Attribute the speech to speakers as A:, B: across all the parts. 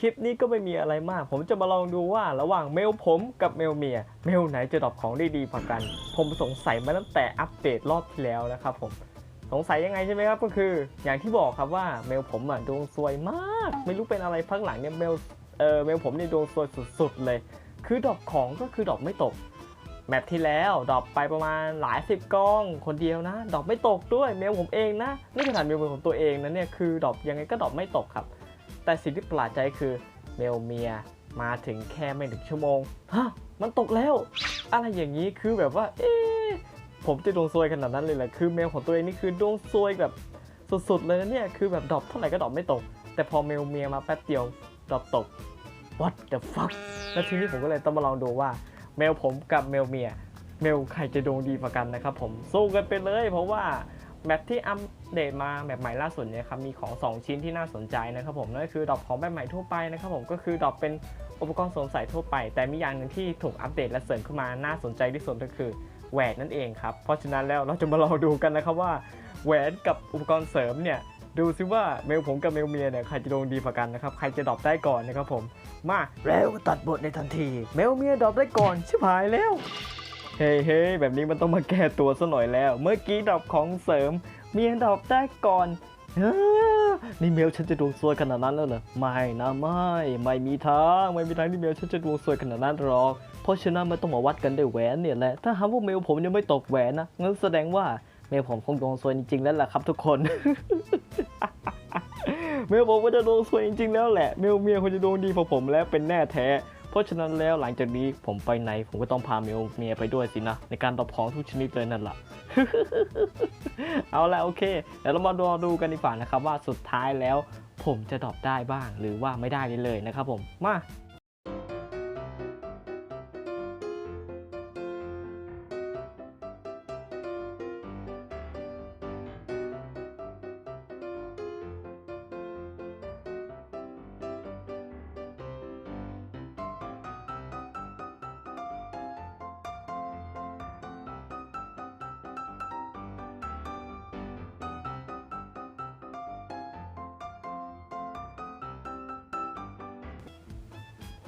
A: คลิปนี้ก็ไม่มีอะไรมาก ผมจะมาลองดูว่าระหว่างเมลผมกับเมลเมีย เมลไหนจะดรอปของได้ดีกว่ากัน ผมสงสัยมาตั้งแต่อัปเดตรอบที่แล้วนะครับผม สงสัยยังไงใช่ไหมครับก็คือ อย่างที่บอกครับว่าเมลผมอะดวงซวยมาก ไม่รู้เป็นอะไรพักหลังเนี่ยเมลเออเมลผมเนี่ยดวงซวยสุดๆเลย คือดรอปของก็คือดรอปไม่ตกแมปที่แล้วดรอปไปประมาณหลายสิบกล้องคนเดียวนะดรอปไม่ตกด้วยเมลผมเองนะ นี่ขนาดเมลของตัวเองนะเนี่ยคือดรอปยังไงก็ดรอปไม่ตกครับ แต่สิ่งที่ประหลาดใจคือเมลเมียมาถึงแค่ไม่ถึงชั่วโมงฮะมันตกแล้ว อะไรอย่างนี้คือแบบว่า เอ๊ผมจะดวงซวยขนาดนั้นเลยเหรอคือเมลของตัวเองนี่คือดวงซวยแบบสุดๆเลยนะเนี่ยคือแบบดรอปเท่าไหร่ก็ดรอปไม่ตก แต่พอเมลเมียมาแป๊บเดียวดรอปตก what the fuck แล้วทีนี้ผมก็เลยต้องมาลองดูว่าเมลผมกับเมลเมีย เมลใครจะดวงดีกว่ากันนะครับผมสู้กันไปเลยเพราะว่า แมปที่อัปเดตมาแมปใหม่ล่าสุดเนี่ยครับมีของ 2 ชิ้นที่น่าสนใจนะครับผมนั่นก็คือดรอปของแบบใหม่ทั่วไปนะครับผมก็คือดรอปเป็นอุปกรณ์สวมใส่ทั่วไป แต่มีอย่างหนึ่งที่ถูกอัปเดตและเสริมขึ้นมาน่าสนใจที่สุดก็คือแหวนนั่นเองครับเพราะฉะนั้นแล้วเราจะมาลองดูกันนะครับว่าแหวนกับอุปกรณ์เสริมเนี่ยดูซิว่าเมลผมกับเมลเมียเนี่ยใครจะดวงดีกว่ากันนะครับใครจะดรอปได้ก่อนนะครับผมมาแล้วตัดบทในทันที เมลเมียดรอปได้ก่อนชิบหายแล้ว เฮ้เฮ้ยแบบนี้มันต้องมาแก้ตัวซะหน่อยแล้ว เมื่อกี้ดอปของเสริม เมียดอปได้ก่อนนี่เมลฉันจะดวงซวยขนาดนั้นแล้วเหรอไม่นะไม่ไม่มีทางไม่มีทางที่เมลฉันจะดวงซวยขนาดนั้นหรอกเพราะฉะนั้นมันต้องมาวัดกันด้วยแหวนเนี่ยแหละถ้าหากว่าเมลผมยังไม่ตกแหวนนะงั้นแสดงว่าเมลผมคงดวงซวยจริงๆแล้วล่ะครับทุกคน เมลผมก็จะดวงซวยจริงๆแล้วแหละ เมลเมียคงจะดวงดีกว่าผมแล้วเป็นแน่แท้ เพราะฉะนั้นแล้วหลังจากนี้ผมไปไหน ผมก็ต้องพาเมลเมียไปด้วยสินะ ในการตอบของทุกชนิดเลยนั่นแหละเอาละโอเคเดี๋ยวเรามาดูดูกันดีกว่านะครับว่าสุดท้ายแล้ว ผมจะตอบได้บ้างหรือว่าไม่ได้เลยนะครับผมมา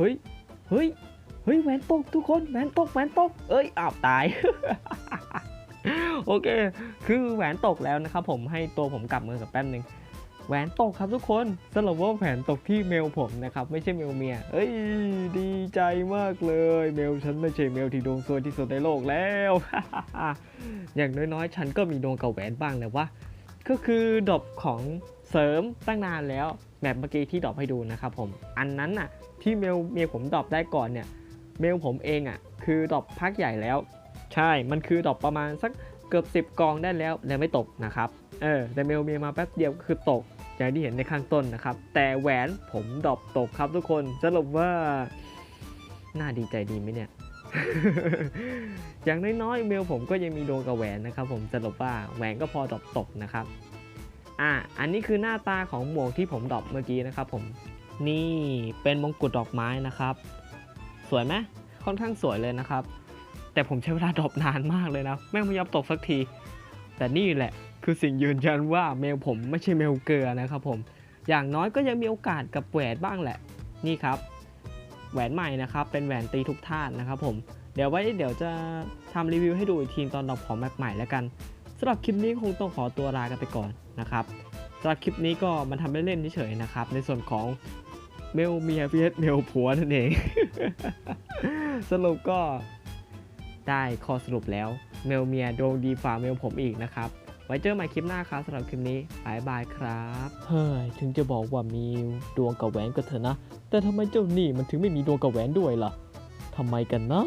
A: เฮ้ย เฮ้ย เฮ้ยแหวนตกทุกคนแหวนตกแหวนตก เอ้ยอ้าวตาย โอเค คือแหวนตกแล้วนะครับผมให้ตัวผมกลับมือกับแป๊บนึงแหวนตกครับทุกคนสรุปว่าแหวนตกที่เมลผมนะครับ ไม่ใช่เมลเมีย เอ้ย ดีใจมากเลย เมลฉันไม่ใช่เมลที่ดวงซวยที่สุดในโลกแล้ว อย่างน้อยๆ ฉันก็มีดวงกับแหวนบ้างและวะก็คือดอปของเสริมตั้งนานแล้วแบบเมื่อกี้ที่ดรอปให้ดูนะครับผม อันนั้นน่ะ ที่เมลเมียผมดรอปได้ก่อนเนี่ยเมลผมเองอะคือดรอปพักใหญ่แล้ว ใช่มันคือดรอปประมาณสักเกือบ 10 กองได้แล้วแต่ไม่ตกนะครับเออแต่เมลเมียมาแป๊บเดียวก็คือตกอย่างที่เห็นในข้างต้นนะครับ แต่แหวนผมดรอปตกครับทุกคนสรุปว่าน่าดีใจดีไหมเนี่ยอย่างน้อยๆเมลผมก็ยังมีดวงกับแหวนนะครับ ผมสรุปว่าแหวนก็พอดรอปตกนะครับอะอันนี้คือหน้าตาของหมวกที่ผมดรอปเมื่อกี้นะครับผม นี่เป็นมงกุฎดอกไม้นะครับ สวยไหมค่อนข้างสวยเลยนะครับ แต่ผมใช้เวลาดรอปนานมากเลยนะ แม่งไม่ยอมตกสักที แต่นี่แหละคือสิ่งยืนยันว่าเมลผมไม่ใช่เมลเกลือนะครับผม อย่างน้อยก็ยังมีโอกาสกับแหวนบ้างแหละ นี่ครับ แหวนใหม่นะครับ เป็นแหวนตีทุกท่านนะครับผม เดี๋ยวไว้เดี๋ยวจะทำรีวิวให้ดูอีกทีตอนดอปของแมปใหม่แล้วกันสำหรับคลิปนี้คงต้องขอตัวลากันไปก่อนนะครับสำหรับคลิปนี้ก็มันทำเล่นๆเฉยๆนะครับ ในส่วนของ เมลเมียพียสเมลผัวนั่นเอง สรุปก็ได้ข้อสรุปแล้ว เมลเมียดวงดีฝ่าเมลผมอีกนะครับ ไว้เจอใหม่คลิปหน้าครับสำหรับคลิปนี้บายบายครับ เฮ้ย ถึงจะบอกว่ามีดวงกับแหวนก็เถอะนะ แต่ทำไมเจ้านี่มันถึงไม่มีดวงกับแหวนด้วยล่ะทำไมกันนะ